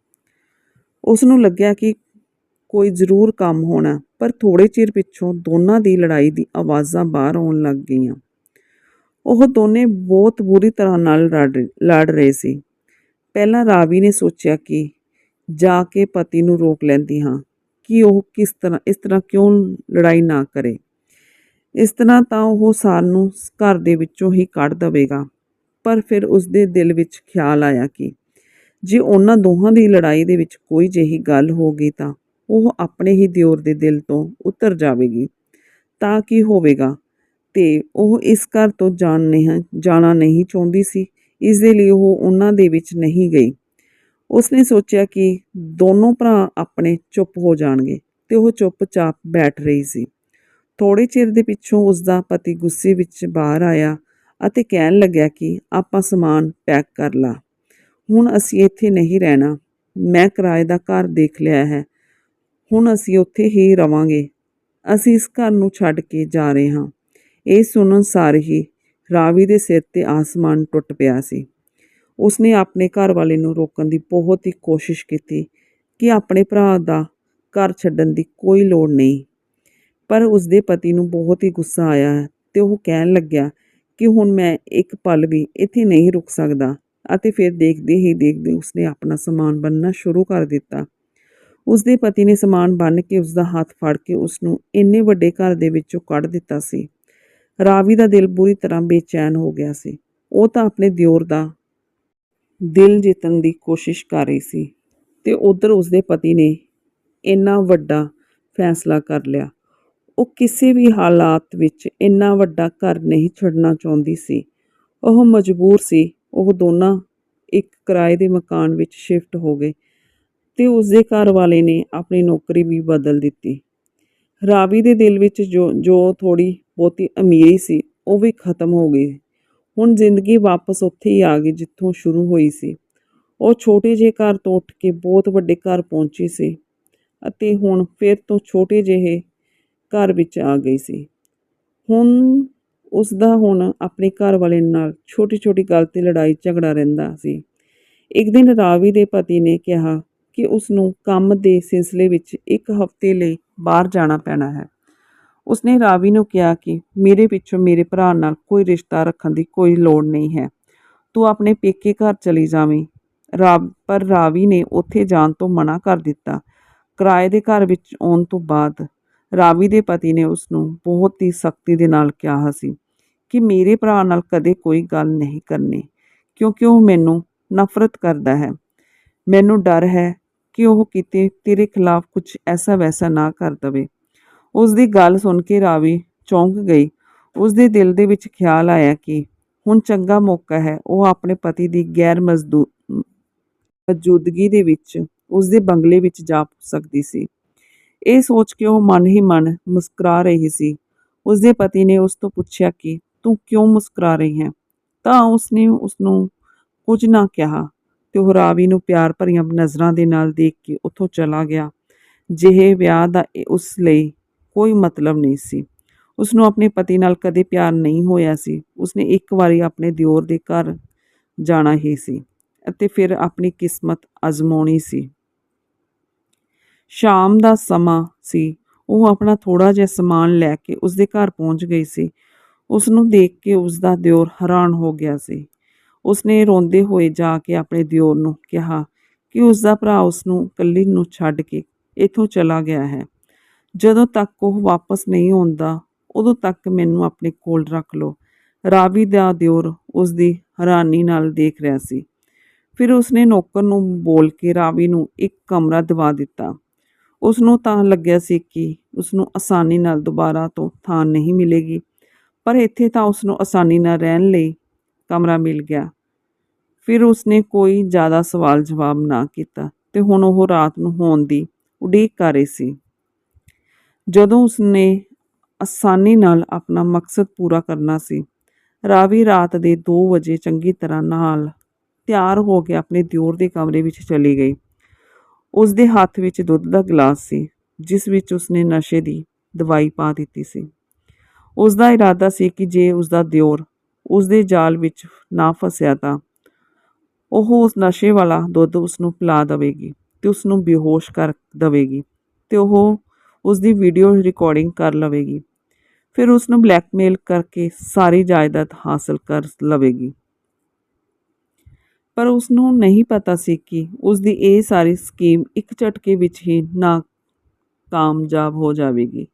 ਉਸ ਨੂੰ ਲੱਗਿਆ ਕਿ ਕੋਈ ਜ਼ਰੂਰ ਕੰਮ ਹੋਣਾ, ਪਰ ਥੋੜੇ ਚਿਰ ਪਿੱਛੋਂ ਦੋਨਾਂ ਦੀ ਲੜਾਈ ਦੀ ਆਵਾਜ਼ਾਂ ਬਾਹਰ ਆਉਣ ਲੱਗ ਗਈਆਂ। ਉਹ ਦੋਨੇ ਬਹੁਤ ਬੁਰੀ ਤਰ੍ਹਾਂ ਨਾਲ ਲੜ- ਲੜ ਰਹੇ ਸੀ। ਪਹਿਲਾਂ ਰਾਵੀ ਨੇ ਸੋਚਿਆ ਕਿ ਜਾ ਕੇ ਪਤੀ ਨੂੰ ਰੋਕ ਲੈਂਦੀ ਹਾਂ ਕਿ ਉਹ ਕਿਸ ਤਰ੍ਹਾਂ, ਇਸ ਤਰ੍ਹਾਂ ਕਿਉਂ ਲੜਾਈ ਨਾ ਕਰੇ। ਇਸ ਤਰ੍ਹਾਂ ਤਾਂ ਉਹ ਸਾਨੂੰ ਘਰ ਦੇ ਵਿੱਚੋਂ ਹੀ ਕੱਢ ਦੇਵੇਗਾ, ਪਰ ਫਿਰ ਉਸ ਦੇ ਦਿਲ ਵਿੱਚ ਖਿਆਲ ਆਇਆ ਕਿ ਜੇ ਉਹਨਾਂ ਦੋਹਾਂ ਦੀ ਲੜਾਈ ਦੇ ਵਿੱਚ ਕੋਈ ਜਿਹੀ ਗੱਲ ਹੋ ਗਈ ਤਾਂ ਉਹ ਆਪਣੇ ਹੀ ਦਿਓਰ ਦੇ ਦਿਲ ਤੋਂ ਉਤਰ ਜਾਵੇਗੀ, ਤਾਂ ਕੀ ਹੋਵੇਗਾ? ਤੇ ਉਹ ਇਸ ਘਰ ਤੋਂ ਜਾਣ ਨਹੀਂ, ਜਾਣਾ ਨਹੀਂ ਚਾਹੁੰਦੀ ਸੀ, ਇਸ ਦੇ ਲਈ ਉਹ ਉਹਨਾਂ ਦੇ ਵਿੱਚ ਨਹੀਂ ਗਈ। ਉਸਨੇ ਸੋਚਿਆ ਕਿ ਦੋਨੋਂ ਭਰਾ ਆਪਣੇ ਚੁੱਪ ਹੋ ਜਾਣਗੇ ਤੇ ਉਹ ਚੁੱਪਚਾਪ ਬੈਠ ਰਹੀ ਸੀ। ਥੋੜੇ ਚਿਰ ਦੇ ਪਿੱਛੋਂ ਉਸ ਦਾ ਪਤੀ ਗੁੱਸੇ ਵਿੱਚ ਬਾਹਰ ਆਇਆ ਅਤੇ ਕਹਿਣ ਲੱਗਿਆ ਕਿ ਆਪਾਂ ਸਮਾਨ ਪੈਕ ਕਰ ਲਾ। ਹੁਣ ਅਸੀਂ ਇੱਥੇ ਨਹੀਂ ਰਹਿਣਾ। ਮੈਂ ਕਿਰਾਏ ਦਾ ਘਰ ਦੇਖ ਲਿਆ ਹੈ। ਹੁਣ ਅਸੀਂ ਉੱਥੇ ਹੀ ਰਵਾਂਗੇ। ਅਸੀਂ ਇਸ ਘਰ ਨੂੰ ਛੱਡ ਕੇ ਜਾ ਰਹੇ ਹਾਂ। ਇਹ ਸੁਣਨ ਸਾਰ ਹੀ ਰਾਵੀ ਦੇ ਸਿਰ ਤੇ ਆਸਮਾਨ ਟੁੱਟ ਪਿਆ ਸੀ। ਉਸਨੇ ਆਪਣੇ ਘਰ ਵਾਲੇ ਨੂੰ ਰੋਕਣ ਦੀ ਬਹੁਤ ਹੀ ਕੋਸ਼ਿਸ਼ ਕੀਤੀ ਕਿ ਆਪਣੇ ਭਰਾ ਦਾ ਘਰ ਛੱਡਣ ਦੀ ਕੋਈ ਲੋੜ ਨਹੀਂ। ਪਰ ਉਸਦੇ ਪਤੀ ਨੂੰ ਬਹੁਤ ਹੀ ਗੁੱਸਾ ਆਇਆ ਤੇ ਉਹ ਕਹਿਣ ਲੱਗਿਆ ਕਿ ਹੁਣ ਮੈਂ ਇੱਕ ਪਲ ਵੀ ਇੱਥੇ ਨਹੀਂ ਰੁਕ ਸਕਦਾ ਅਤੇ ਫਿਰ ਦੇਖਦੇ ਹੀ ਦੇਖਦੇ ਉਸਨੇ ਆਪਣਾ ਸਮਾਨ ਬੰਨਣਾ ਸ਼ੁਰੂ ਕਰ ਦਿੱਤਾ। ਉਸਦੇ ਪਤੀ ਨੇ ਸਮਾਨ ਬੰਨ ਕੇ ਉਸਦਾ ਹੱਥ ਫੜ ਕੇ ਉਸ ਨੂੰ ਇੰਨੇ ਵੱਡੇ ਘਰ ਦੇ ਵਿੱਚੋਂ ਕੱਢ ਦਿੱਤਾ ਸੀ। ਰਾਵੀ ਦਾ ਦਿਲ ਬੁਰੀ ਤਰ੍ਹਾਂ ਬੇਚੈਨ ਹੋ ਗਿਆ ਸੀ। ਉਹ ਤਾਂ ਆਪਣੇ ਦਿਓਰ ਦਾ ਦਿਲ ਜਿੱਤਣ ਦੀ ਕੋਸ਼ਿਸ਼ ਕਰ ਰਹੀ ਸੀ ਤੇ ਉਧਰ ਉਸਦੇ ਪਤੀ ਨੇ ਇੰਨਾ ਵੱਡਾ ਫੈਸਲਾ ਕਰ ਲਿਆ। ਉਹ ਕਿਸੇ ਵੀ ਹਾਲਾਤ ਵਿੱਚ ਇੰਨਾ ਵੱਡਾ ਘਰ ਨਹੀਂ ਛੱਡਣਾ ਚਾਹੁੰਦੀ ਸੀ। ਉਹ ਮਜਬੂਰ ਸੀ। ਉਹ ਦੋਨਾਂ ਇੱਕ ਕਿਰਾਏ ਦੇ ਮਕਾਨ ਵਿੱਚ ਸ਼ਿਫਟ ਹੋ ਗਏ ਤੇ ਉਸਦੇ ਘਰ ਵਾਲੇ ਨੇ ਆਪਣੀ ਨੌਕਰੀ ਵੀ ਬਦਲ ਦਿੱਤੀ। ਰਾਵੀ ਦੇ ਦਿਲ ਵਿੱਚ ਜੋ ਜੋ ਥੋੜੀ ਬਹੁਤੀ ਅਮੀਰੀ ਸੀ, ਉਹ ਵੀ ਖਤਮ ਹੋ ਗਈ। ਹੁਣ ਜ਼ਿੰਦਗੀ ਵਾਪਸ ਉੱਥੇ ਹੀ ਆ ਗਈ ਜਿੱਥੋਂ ਸ਼ੁਰੂ ਹੋਈ ਸੀ। ਉਹ ਛੋਟੇ ਜਿਹੇ ਘਰ ਤੋਂ ਉੱਠ ਕੇ ਬਹੁਤ ਵੱਡੇ ਘਰ ਪਹੁੰਚੀ ਸੀ ਅਤੇ ਹੁਣ ਫਿਰ ਤੋਂ ਛੋਟੇ ਜਿਹੇ ਘਰ ਵਿੱਚ ਆ ਗਈ ਸੀ। ਹੁਣ ਉਸ ਦਾ ਹੁਣ ਆਪਣੇ ਘਰ ਵਾਲੇ ਨਾਲ ਛੋਟੀ ਛੋਟੀ ਗੱਲ ਤੇ ਲੜਾਈ ਝਗੜਾ ਰਹਿੰਦਾ ਸੀ। ਇੱਕ ਦਿਨ ਰਾਵੀ ਦੇ ਪਤੀ ਨੇ ਕਿਹਾ ਕਿ ਉਸ ਨੂੰ ਕੰਮ ਦੇ ਸਿਲਸਿਲੇ ਵਿੱਚ ਇੱਕ ਹਫ਼ਤੇ ਲਈ ਬਾਹਰ ਜਾਣਾ ਪੈਣਾ ਹੈ। ਉਸਨੇ ਰਾਵੀ ਨੂੰ ਕਿਹਾ ਕਿ ਮੇਰੇ ਪਿੱਛੋਂ ਮੇਰੇ ਭਰਾ ਨਾਲ ਕੋਈ ਰਿਸ਼ਤਾ ਰੱਖਣ ਦੀ ਕੋਈ ਲੋੜ ਨਹੀਂ ਹੈ। ਤੂੰ ਆਪਣੇ ਪੇਕੇ ਘਰ ਚਲੀ ਜਾਵੀਂ। ਰਾਵ, ਪਰ ਰਾਵੀ ਨੇ ਉੱਥੇ ਜਾਣ ਤੋਂ ਮਨਾ ਕਰ ਦਿੱਤਾ। ਕਿਰਾਏ ਦੇ ਘਰ ਵਿੱਚ ਆਉਣ ਤੋਂ ਬਾਅਦ ਰਾਵੀ ਦੇ ਪਤੀ ਨੇ ਉਸ ਨੂੰ ਬਹੁਤ ਹੀ ਸਖਤੀ ਦੇ ਨਾਲ ਕਿਹਾ ਸੀ ਕਿ ਮੇਰੇ ਭਰਾ ਨਾਲ ਕਦੇ ਕੋਈ ਗੱਲ ਨਹੀਂ ਕਰਨੀ, ਕਿਉਂਕਿ ਉਹ ਮੈਨੂੰ ਨਫ਼ਰਤ ਕਰਦਾ ਹੈ। ਮੈਨੂੰ ਡਰ ਹੈ ਕਿ ਉਹ ਕਿਤੇ ਤੇਰੇ ਖਿਲਾਫ ਕੁਝ ਐਸਾ ਵੈਸਾ ਨਾ ਕਰ ਦਵੇ। ਉਸ ਦੀ ਗੱਲ ਸੁਣ ਕੇ ਰਾਵੀ ਚੌਂਕ ਗਈ। ਉਸ ਦੇ ਦਿਲ ਦੇ ਵਿੱਚ ਖਿਆਲ ਆਇਆ ਕਿ ਹੁਣ ਚੰਗਾ ਮੌਕਾ ਹੈ। ਉਹ ਆਪਣੇ ਪਤੀ ਦੀ ਗੈਰ ਮਜ਼ਦੂ, ਮੌਜੂਦਗੀ ਦੇ ਵਿੱਚ ਉਸ ਦੇ ਬੰਗਲੇ ਵਿੱਚ ਜਾ ਸਕਦੀ ਸੀ। ਇਹ ਸੋਚ ਕੇ ਉਹ ਮਨ ਹੀ ਮਨ ਮੁਸਕਰਾ ਰਹੀ ਸੀ। ਉਸ ਦੇ ਪਤੀ ਨੇ ਉਸ ਤੋਂ ਪੁੱਛਿਆ ਕਿ ਤੂੰ ਕਿਉਂ ਮੁਸਕਰਾ ਰਹੀ ਹੈ? ਤਾਂ ਉਸਨੇ ਉਸ ਨੂੰ ਕੁਝ ਨਾ ਕਿਹਾ ਤੇ ਉਹ ਰਾਵੀ ਨੂੰ ਪਿਆਰ ਭਰੀਆਂ ਨਜ਼ਰਾਂ ਦੇ ਨਾਲ ਦੇਖ ਕੇ ਉੱਥੋਂ ਚਲਾ ਗਿਆ। ਜਿਹੇ ਵਿਆਹ ਦਾ ਉਸ ਲਈ ਕੋਈ ਮਤਲਬ ਨਹੀਂ ਸੀ। ਉਸ ਨੂੰ ਆਪਣੇ ਪਤੀ ਨਾਲ ਕਦੇ ਪਿਆਰ ਨਹੀਂ ਹੋਇਆ ਸੀ। ਉਸਨੇ ਇੱਕ ਵਾਰੀ ਆਪਣੇ ਦਿਓਰ ਦੇ ਘਰ ਜਾਣਾ ਹੀ ਸੀ ਅਤੇ ਫਿਰ ਆਪਣੀ ਕਿਸਮਤ ਅਜ਼ਮਾਉਣੀ ਸੀ। ਸ਼ਾਮ ਦਾ ਸਮਾਂ ਸੀ। ਉਹ ਆਪਣਾ ਥੋੜਾ ਜਿਹਾ ਸਮਾਨ ਲੈ ਕੇ ਉਸਦੇ ਘਰ ਪਹੁੰਚ ਗਈ ਸੀ। ਉਸ ਨੂੰ ਦੇਖ ਕੇ ਉਸਦਾ ਦਿਓਰ ਹੈਰਾਨ ਹੋ ਗਿਆ ਸੀ। ਉਸਨੇ ਰੋਂਦੇ ਹੋਏ ਜਾ ਕੇ ਆਪਣੇ ਦਿਓਰ ਨੂੰ ਕਿਹਾ ਕਿ ਉਸਦਾ ਭਰਾ ਉਸ ਨੂੰ ਇਕੱਲੀ ਨੂੰ ਛੱਡ ਕੇ ਇੱਥੋਂ ਚਲਾ ਗਿਆ ਹੈ। ਜਦੋਂ ਤੱਕ ਉਹ ਵਾਪਸ ਨਹੀਂ ਆਉਂਦਾ, ਉਦੋਂ ਤੱਕ ਮੈਨੂੰ ਆਪਣੇ ਕੋਲ ਰੱਖ ਲਓ। ਰਾਵੀ ਦਾ ਦਿਓਰ ਉਸ ਦੀ ਹੈਰਾਨੀ ਨਾਲ ਦੇਖ ਰਿਹਾ ਸੀ। ਫਿਰ ਉਸਨੇ ਨੌਕਰ ਨੂੰ ਬੋਲ ਕੇ ਰਾਵੀ ਨੂੰ ਇੱਕ ਕਮਰਾ ਦਿਵਾ ਦਿੱਤਾ। ਉਸ ਨੂੰ ਤਾਂ ਲੱਗਿਆ ਸੀ ਕਿ ਉਸ ਨੂੰ ਆਸਾਨੀ ਨਾਲ ਦੁਬਾਰਾ ਤੋਂ ਥਾਂ ਨਹੀਂ ਮਿਲੇਗੀ, ਪਰ ਇੱਥੇ ਤਾਂ ਉਸ ਨੂੰ ਆਸਾਨੀ ਨਾਲ ਰਹਿਣ ਲਈ ਕਮਰਾ ਮਿਲ ਗਿਆ। ਫਿਰ ਉਸਨੇ ਕੋਈ ਜ਼ਿਆਦਾ ਸਵਾਲ ਜਵਾਬ ਨਾ ਕੀਤਾ ਤੇ ਹੁਣ ਉਹ ਰਾਤ ਨੂੰ ਹੋਣ ਦੀ ਉਡੀਕ ਕਰ ਰਹੀ ਸੀ। ਜਦੋਂ ਉਸਨੇ ਆਸਾਨੀ ਨਾਲ ਆਪਣਾ ਮਕਸਦ ਪੂਰਾ ਕਰਨਾ ਸੀ, ਰਾਵੀ ਰਾਤ ਦੇ 2 ਵਜੇ ਚੰਗੀ ਤਰ੍ਹਾਂ ਨਾਲ ਤਿਆਰ ਹੋ ਕੇ ਆਪਣੇ ਦਿਓਰ ਦੇ ਕਮਰੇ ਵਿੱਚ ਚਲੀ ਗਈ। ਉਸ ਦੇ ਹੱਥ ਵਿੱਚ ਦੁੱਧ ਦਾ ਗਲਾਸ ਸੀ, ਜਿਸ ਵਿੱਚ ਉਸਨੇ ਨਸ਼ੇ ਦੀ ਦਵਾਈ ਪਾ ਦਿੱਤੀ ਸੀ। ਉਸ ਦਾ ਇਰਾਦਾ ਸੀ ਕਿ ਜੇ ਉਸ ਦਾ ਦਿਓਰ ਉਸ ਦੇ ਜਾਲ ਵਿੱਚ ਨਾ ਫਸਿਆ ਤਾਂ ਉਹ ਉਸ ਨਸ਼ੇ ਵਾਲਾ ਦੁੱਧ ਉਸ ਨੂੰ ਪਿਲਾ ਦੇਵੇਗੀ ਤੇ ਉਸ ਨੂੰ ਬੇਹੋਸ਼ ਕਰ ਦੇਵੇਗੀ ਤੇ ਉਹ ਉਸ ਦੀ ਵੀਡੀਓ ਰਿਕਾਰਡਿੰਗ ਕਰ ਲਵੇਗੀ। ਫਿਰ ਉਸ ਨੂੰ ਬਲੈਕਮੇਲ ਕਰਕੇ ਸਾਰੀ ਜਾਇਦਾਦ ਹਾਸਲ ਕਰ ਲਵੇਗੀ। ਪਰ ਉਸ ਨੂੰ ਨਹੀਂ ਪਤਾ ਸੀ ਕਿ ਉਸ ਦੀ ਇਹ ਸਾਰੀ ਸਕੀਮ ਇੱਕ ਝਟਕੇ ਵਿੱਚ ਹੀ ਨਾ ਕਾਮਯਾਬ ਹੋ ਜਾਵੇਗੀ।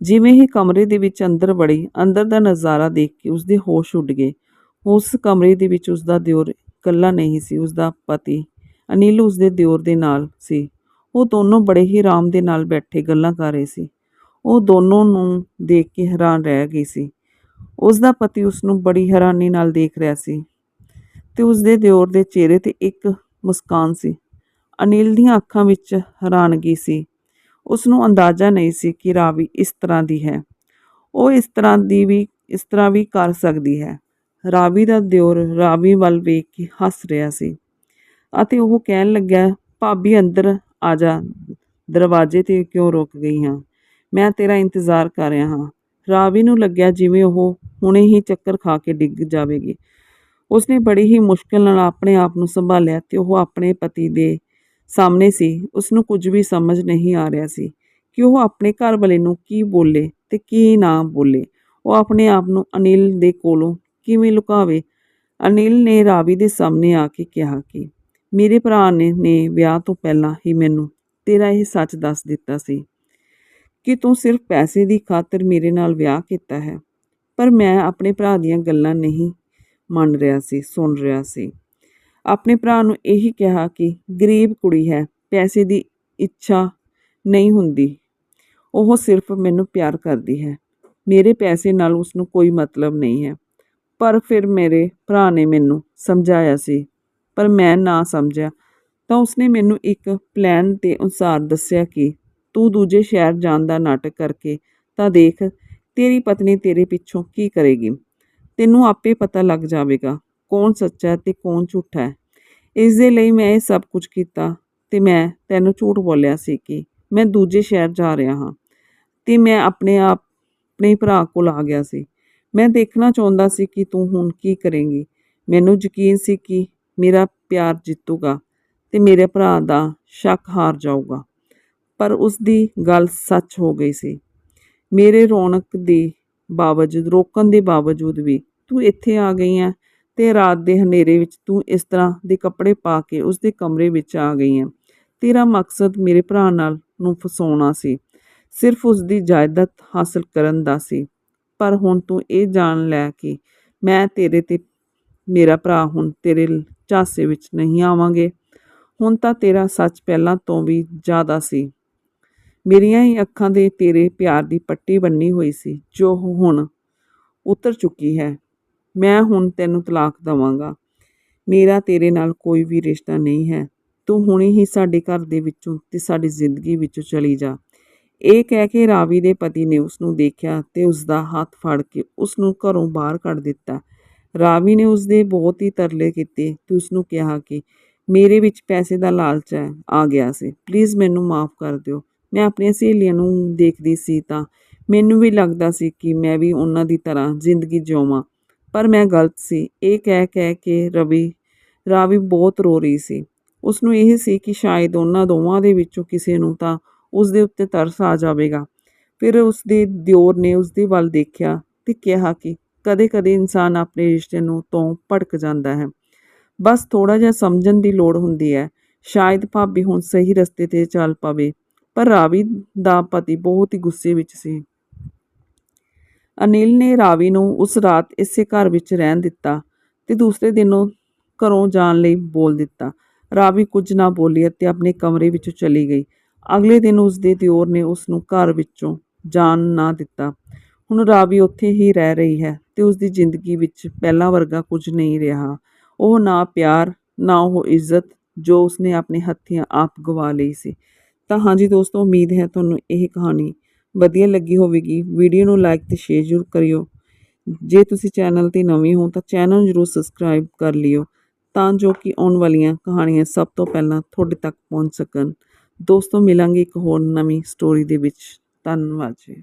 ਜਿਵੇਂ ਹੀ ਕਮਰੇ ਦੇ ਵਿੱਚ ਅੰਦਰ ਵੜੀ, ਅੰਦਰ ਦਾ ਨਜ਼ਾਰਾ ਦੇਖ ਕੇ ਉਸ ਦੇ ਹੋਸ਼ ਉੱਡ ਗਏ। ਉਸ ਕਮਰੇ ਦੇ ਵਿੱਚ ਉਸ ਦਾ ਦਿਓਰ ਇਕੱਲਾ ਨਹੀਂ ਸੀ ਉਸ ਦਾ ਪਤੀ ਅਨਿਲ ਉਸ ਦੇ ਦਿਓਰ ਦੇ ਨਾਲ ਸੀ। ਉਹ ਦੋਨੋਂ ਬੜੇ ਹੀ ਆਰਾਮ ਦੇ ਨਾਲ ਬੈਠੇ ਗੱਲਾਂ ਕਰ ਰਹੇ ਸੀ। ਉਹ ਦੋਨੋਂ ਨੂੰ ਦੇਖ ਕੇ ਹੈਰਾਨ ਰਹਿ ਗਈ ਸੀ। ਉਸ ਦਾ ਪਤੀ ਉਸ ਨੂੰ ਬੜੀ ਹੈਰਾਨੀ ਨਾਲ ਦੇਖ ਰਿਹਾ ਸੀ ਤੇ ਉਸ ਦੇ ਦਿਓਰ ਦੇ ਚਿਹਰੇ ਤੇ ਇੱਕ ਮੁਸਕਾਨ ਸੀ। ਅਨਿਲ ਦੀਆਂ ਅੱਖਾਂ ਵਿੱਚ ਹੈਰਾਨਗੀ ਸੀ। ਉਸ ਨੂੰ ਅੰਦਾਜ਼ਾ ਨਹੀਂ ਸੀ ਕਿ ਰਾਵੀ ਇਸ ਤਰ੍ਹਾਂ ਦੀ ਹੈ। ਉਹ ਇਸ ਤਰ੍ਹਾਂ ਦੀ ਵੀ, ਇਸ ਤਰ੍ਹਾਂ ਵੀ ਕਰ ਸਕਦੀ ਹੈ। ਰਾਵੀ ਦਾ ਦਿਓਰ ਰਾਵੀ ਵੱਲ ਵੇਖ ਕੇ ਹੱਸ ਰਿਹਾ ਸੀ ਅਤੇ ਉਹ ਕਹਿਣ ਲੱਗਾ ਭਾਬੀ, ਅੰਦਰ ਆ ਜਾ, ਦਰਵਾਜ਼ੇ ਤੇ ਕਿਉਂ ਰੁਕ ਗਈ ਹਾਂ? ਮੈਂ ਤੇਰਾ ਇੰਤਜ਼ਾਰ ਕਰ ਰਿਹਾ ਹਾਂ। ਰਾਵੀ ਨੂੰ ਲੱਗਿਆ ਜਿਵੇਂ ਉਹ ਹੁਣੇ ਹੀ ਚੱਕਰ ਖਾ ਕੇ ਡਿੱਗ ਜਾਵੇਗੀ। ਉਸਨੇ ਬੜੀ ਹੀ ਮੁਸ਼ਕਲ ਨਾਲ ਆਪਣੇ ਆਪ ਨੂੰ ਸੰਭਾਲਿਆ ਤੇ ਉਹ ਆਪਣੇ ਪਤੀ ਦੇ ਸਾਹਮਣੇ ਸੀ। ਉਸ ਨੂੰ ਕੁਝ ਵੀ ਸਮਝ ਨਹੀਂ ਆ ਰਿਹਾ ਸੀ ਕਿ ਉਹ ਆਪਣੇ ਘਰ ਵਾਲੇ ਨੂੰ ਕੀ ਬੋਲੇ ਤੇ ਕੀ ਨਾ ਬੋਲੇ। ਉਹ ਆਪਣੇ ਆਪ ਨੂੰ ਅਨਿਲ ਦੇ ਕੋਲੋਂ ਕਿਵੇਂ ਲੁਕਾਵੇ? ਅਨਿਲ ਨੇ ਰਾਵੀ ਦੇ ਸਾਹਮਣੇ ਆ ਕੇ ਕਿਹਾ ਕਿ ਮੇਰੇ ਭਰਾ ਨੇ ਨੇ ਵਿਆਹ ਤੋਂ ਪਹਿਲਾਂ ਹੀ ਮੈਨੂੰ ਤੇਰਾ ਇਹ ਸੱਚ ਦੱਸ ਦਿੱਤਾ ਸੀ ਕਿ ਤੂੰ ਸਿਰਫ ਪੈਸੇ ਦੀ ਖਾਤਰ ਮੇਰੇ ਨਾਲ ਵਿਆਹ ਕੀਤਾ ਹੈ, ਪਰ ਮੈਂ ਆਪਣੇ ਭਰਾ ਦੀਆਂ ਗੱਲਾਂ ਨਹੀਂ ਮੰਨ ਰਿਹਾ ਸੀ, ਸੁਣ ਰਿਹਾ ਸੀ। ਆਪਣੇ ਭਰਾ ਨੂੰ ਇਹੀ ਕਿਹਾ ਕਿ ਗਰੀਬ ਕੁੜੀ ਹੈ, ਪੈਸੇ ਦੀ ਇੱਛਾ ਨਹੀਂ ਹੁੰਦੀ, ਉਹ ਸਿਰਫ ਮੈਨੂੰ ਪਿਆਰ ਕਰਦੀ ਹੈ। ਮੇਰੇ ਪੈਸੇ ਨਾਲ ਉਸ ਨੂੰ ਕੋਈ ਮਤਲਬ ਨਹੀਂ ਹੈ, ਪਰ ਫਿਰ ਮੇਰੇ ਭਰਾ ਨੇ ਮੈਨੂੰ ਸਮਝਾਇਆ ਸੀ ਪਰ ਮੈਂ ਨਾ ਸਮਝਿਆ। ਤਾਂ ਉਸਨੇ ਮੈਨੂੰ ਇੱਕ ਪਲਾਨ ਦੇ ਅਨੁਸਾਰ ਦੱਸਿਆ ਕਿ ਤੂੰ ਦੂਜੇ ਸ਼ਹਿਰ ਜਾਣ ਦਾ ਨਾਟਕ ਕਰਕੇ ਤਾਂ ਦੇਖ ਤੇਰੀ ਪਤਨੀ ਤੇਰੇ ਪਿੱਛੋਂ ਕੀ ਕਰੇਗੀ। ਤੈਨੂੰ ਆਪੇ ਪਤਾ ਲੱਗ ਜਾਵੇਗਾ ਕੌਣ ਸੱਚਾ ਤੇ ਕੌਣ ਝੂਠਾ ਹੈ। ਇਸ ਦੇ ਲਈ ਮੈਂ ਇਹ ਸਭ ਕੁਝ ਕੀਤਾ ਤੇ ਮੈਂ ਤੈਨੂੰ ਝੂਠ ਬੋਲਿਆ ਸੀ ਕਿ ਮੈਂ ਦੂਜੇ ਸ਼ਹਿਰ ਜਾ ਰਿਹਾ ਹਾਂ ਤੇ ਮੈਂ ਆਪਣੇ ਆਪ, ਆਪਣੇ ਭਰਾ ਕੋਲ ਆ ਗਿਆ ਸੀ। ਮੈਂ ਦੇਖਣਾ ਚਾਹੁੰਦਾ ਸੀ ਕਿ ਤੂੰ ਹੁਣ ਕੀ ਕਰੇਂਗੀ। ਮੈਨੂੰ ਯਕੀਨ ਸੀ ਕਿ ਮੇਰਾ ਪਿਆਰ ਜਿੱਤੂਗਾ ਤੇ ਮੇਰੇ ਭਰਾ ਦਾ ਸ਼ੱਕ ਹਾਰ ਜਾਊਗਾ। ਪਰ ਉਸ ਦੀ ਗੱਲ ਸੱਚ ਹੋ ਗਈ ਸੀ। ਮੇਰੇ ਰੌਣਕ ਦੇ ਬਾਵਜੂਦ, ਰੋਕਣ ਦੇ ਬਾਵਜੂਦ ਵੀ ਤੂੰ ਇੱਥੇ ਆ ਗਈ ਹੈ ਤੇ ਰਾਤ ਦੇ ਹਨੇਰੇ ਵਿੱਚ ਤੂੰ ਇਸ ਤਰ੍ਹਾਂ ਦੇ ਕੱਪੜੇ ਪਾ ਕੇ ਉਸ ਦੇ ਕਮਰੇ ਵਿੱਚ ਆ ਗਈ ਹੈ। ਤੇਰਾ ਮਕਸਦ ਮੇਰੇ ਭਰਾ ਨਾਲ ਨੂੰ ਫਸਾਉਣਾ ਸੀ। ਸਿਰਫ ਉਸ ਦੀ ਜਾਇਦਾਦ ਹਾਸਲ ਕਰਨ ਦਾ ਸੀ। ਪਰ ਹੁਣ ਤੂੰ ਇਹ ਜਾਣ ਲੈ ਕਿ ਮੈਂ ਤੇਰੇ ਤੇ, ਮੇਰਾ ਭਰਾ ਹੁਣ ਤੇਰੇ ਝਾਂਸੇ ਵਿੱਚ ਨਹੀਂ ਆਵਾਂਗੇ। ਹੁਣ ਤਾਂ ਤੇਰਾ ਸੱਚ ਪਹਿਲਾਂ ਤੋਂ ਵੀ ਜ਼ਿਆਦਾ ਸੀ। ਮੇਰੀਆਂ ਹੀ ਅੱਖਾਂ ਦੇ ਤੇਰੇ ਪਿਆਰ ਦੀ ਪੱਟੀ ਬੰਨੀ ਹੋਈ ਸੀ, ਜੋ ਹੁਣ ਉਤਰ ਚੁੱਕੀ ਹੈ। ਮੈਂ ਹੁਣ ਤੈਨੂੰ ਤਲਾਕ ਦਵਾਂਗਾ। ਮੇਰਾ ਤੇਰੇ ਨਾਲ ਕੋਈ ਵੀ ਰਿਸ਼ਤਾ ਨਹੀਂ ਹੈ। ਤੂੰ ਹੁਣੇ ਹੀ ਸਾਡੇ ਘਰ ਦੇ ਵਿੱਚੋਂ ਤੇ ਸਾਡੀ ਜ਼ਿੰਦਗੀ ਵਿੱਚੋਂ ਚਲੀ ਜਾ। ਇਹ ਕਹਿ ਕੇ ਰਾਵੀ ਦੇ ਪਤੀ ਨੇ ਉਸ ਨੂੰ ਦੇਖਿਆ ਤੇ ਉਸ ਦਾ ਹੱਥ ਫੜ ਕੇ ਉਸ ਨੂੰ ਘਰੋਂ ਬਾਹਰ ਕੱਢ ਦਿੱਤਾ। ਰਾਵੀ ਨੇ ਉਸ ਦੇ ਬਹੁਤ ਹੀ ਤਰਲੇ ਕੀਤੇ, ਤੇ ਉਸ ਨੂੰ ਕਿਹਾ ਕਿ ਮੇਰੇ ਵਿੱਚ ਪੈਸੇ ਦਾ ਲਾਲਚ ਹੈ, ਆ ਗਿਆ ਸੀ। ਪਲੀਜ਼ ਮੈਨੂੰ ਮਾਫ ਕਰ ਦਿਓ। ਮੈਂ ਆਪਣੀਆਂ ਸਹੇਲੀਆਂ ਨੂੰ ਦੇਖਦੀ ਸੀ ਤਾਂ ਮੈਨੂੰ ਵੀ ਲੱਗਦਾ ਸੀ ਕਿ ਮੈਂ ਵੀ ਉਹਨਾਂ ਦੀ ਤਰ੍ਹਾਂ ਜ਼ਿੰਦਗੀ ਜਿਉਵਾਂ ਪਰ ਮੈਂ ਗਲਤ ਸੀ। ਇਹ ਕਹਿ ਕਹਿ ਕੇ ਰਵੀ, ਰਾਵੀ ਬਹੁਤ ਰੋ ਰਹੀ ਸੀ। ਉਸ ਨੂੰ ਇਹ ਸੀ ਕਿ ਸ਼ਾਇਦ ਉਹਨਾਂ ਦੋਵਾਂ ਦੇ ਵਿੱਚੋਂ ਕਿਸੇ ਨੂੰ ਤਾਂ ਉਸ ਦੇ ਉੱਤੇ ਤਰਸ ਆ ਜਾਵੇਗਾ। ਫਿਰ ਉਸ ਦੇ ਦਿਓਰ ਨੇ ਉਸ ਦੇ ਵੱਲ ਦੇਖਿਆ ਤੇ ਕਿਹਾ ਕਿ ਕਦੇ-ਕਦੇ ਇਨਸਾਨ ਆਪਣੇ ਰਿਸ਼ਤੇ ਨੂੰ ਤੋਂ ਭੜਕ ਜਾਂਦਾ ਹੈ। ਬਸ ਥੋੜਾ ਜਿਹਾ ਸਮਝਣ ਦੀ ਲੋੜ ਹੁੰਦੀ ਹੈ। ਸ਼ਾਇਦ ਭਾਬੀ ਹੁਣ ਸਹੀ ਰਸਤੇ ਤੇ ਚੱਲ ਪਵੇ, ਪਰ ਰਾਵੀ ਦਾ ਪਤੀ ਬਹੁਤ ਹੀ ਗੁੱਸੇ ਵਿੱਚ ਸੀ। ਅਨਿਲ ਨੇ ਰਾਵੀ ਨੂੰ ਉਸ ਰਾਤ ਇਸੇ ਘਰ ਵਿੱਚ ਰਹਿਣ ਦਿੱਤਾ ਤੇ ਦੂਸਰੇ ਦਿਨੋਂ ਘਰੋਂ ਜਾਣ ਲਈ ਬੋਲ ਦਿੱਤਾ। ਰਾਵੀ ਕੁਝ ਨਾ ਬੋਲੀ ਅਤੇ ਆਪਣੇ ਕਮਰੇ ਵਿੱਚੋਂ ਚਲੀ ਗਈ। ਅਗਲੇ ਦਿਨ ਉਸ ਦੇ ਦਿਓਰ ਨੇ ਉਸ ਨੂੰ ਘਰ ਵਿੱਚੋਂ ਜਾਣ ਨਾ ਦਿੱਤਾ। ਹੁਣ ਰਾਵੀ ਉੱਥੇ ਹੀ ਰਹਿ ਰਹੀ ਹੈ ਤੇ ਉਸ ਦੀ ਜ਼ਿੰਦਗੀ ਵਿੱਚ ਪਹਿਲਾਂ ਵਰਗਾ ਕੁਝ ਨਹੀਂ ਰਿਹਾ। ਉਹ ਨਾ ਪਿਆਰ, ਨਾ ਉਹ ਇੱਜ਼ਤ ਜੋ ਉਸਨੇ ਆਪਣੇ ਹੱਥੀਆਂ ਆਪ ਗਵਾ ਲਈ ਸੀ। ਤਾਂ ਹਾਂਜੀ ਦੋਸਤੋ, ਉਮੀਦ ਹੈ ਤੁਹਾਨੂੰ ਇਹ ਕਹਾਣੀ ਵਧੀਆ ਲੱਗੀ ਹੋਵੇਗੀ। ਵੀਡੀਓ ਨੂੰ ਲਾਈਕ ਤੇ ਸ਼ੇਅਰ ਜ਼ਰੂਰ ਕਰਿਓ। ਜੇ ਤੁਸੀਂ ਚੈਨਲ ਤੇ ਨਵੇਂ ਹੋ ਤਾਂ ਚੈਨਲ ਨੂੰ ਜ਼ਰੂਰ ਸਬਸਕ੍ਰਾਈਬ ਕਰ ਲਿਓ ਤਾਂ ਜੋ ਕਿ ਆਉਣ ਵਾਲੀਆਂ ਕਹਾਣੀਆਂ ਸਭ ਤੋਂ ਪਹਿਲਾਂ ਤੁਹਾਡੇ ਤੱਕ ਪਹੁੰਚ ਸਕਣ। ਦੋਸਤੋ, ਮਿਲਾਂਗੇ ਇੱਕ ਹੋਰ ਨਵੀਂ ਸਟੋਰੀ ਦੇ ਵਿੱਚ। ਧੰਨਵਾਦ ਜੀ।